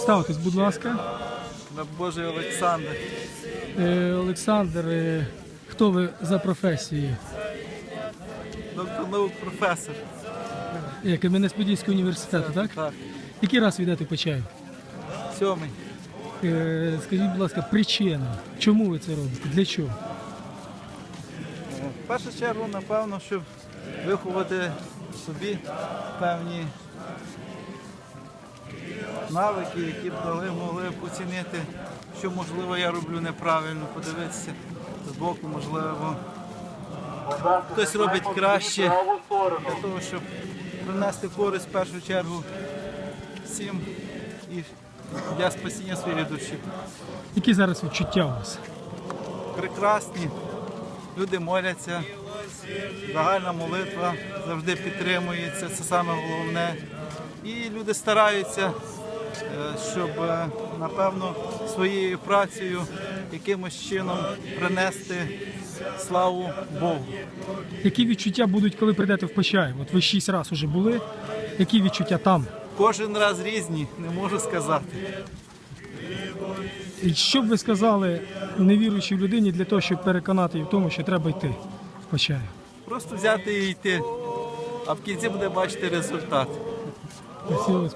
Представтесь, будь ласка. На Божий Олександр. Е, Олександр, е, хто ви за професією? Доктор наук професор. Як Кам'янець-Подільського університету, так? Так, Який раз ви йдете по чаю? сьомий. Е, Скажіть, будь ласка, причина. Чому ви це робите? Для чого? В першу чергу, напевно, щоб виховати собі певні навики, які б дали могли б оцінити, що можливо я роблю неправильно, подивитися з боку, можливо, хтось робить краще для того, щоб принести користь в першу чергу всім і для спасіння своєї душі. Які зараз відчуття у вас? прекрасні. Люди моляться, загальна молитва завжди підтримується, це саме головне. І люди стараються, щоб, е, напевно, своєю працею якимось чином принести славу Богу. Які відчуття будуть, коли прийдете в Почаїв? От ви шість разів уже були. Які відчуття там? Кожен раз різні, не можу сказати. І що б ви сказали невіруючій людині для того, щоб переконати її в тому, що треба йти в Почаїв? Просто взяти і йти, а в кінці буде бачити результат. Спасибо.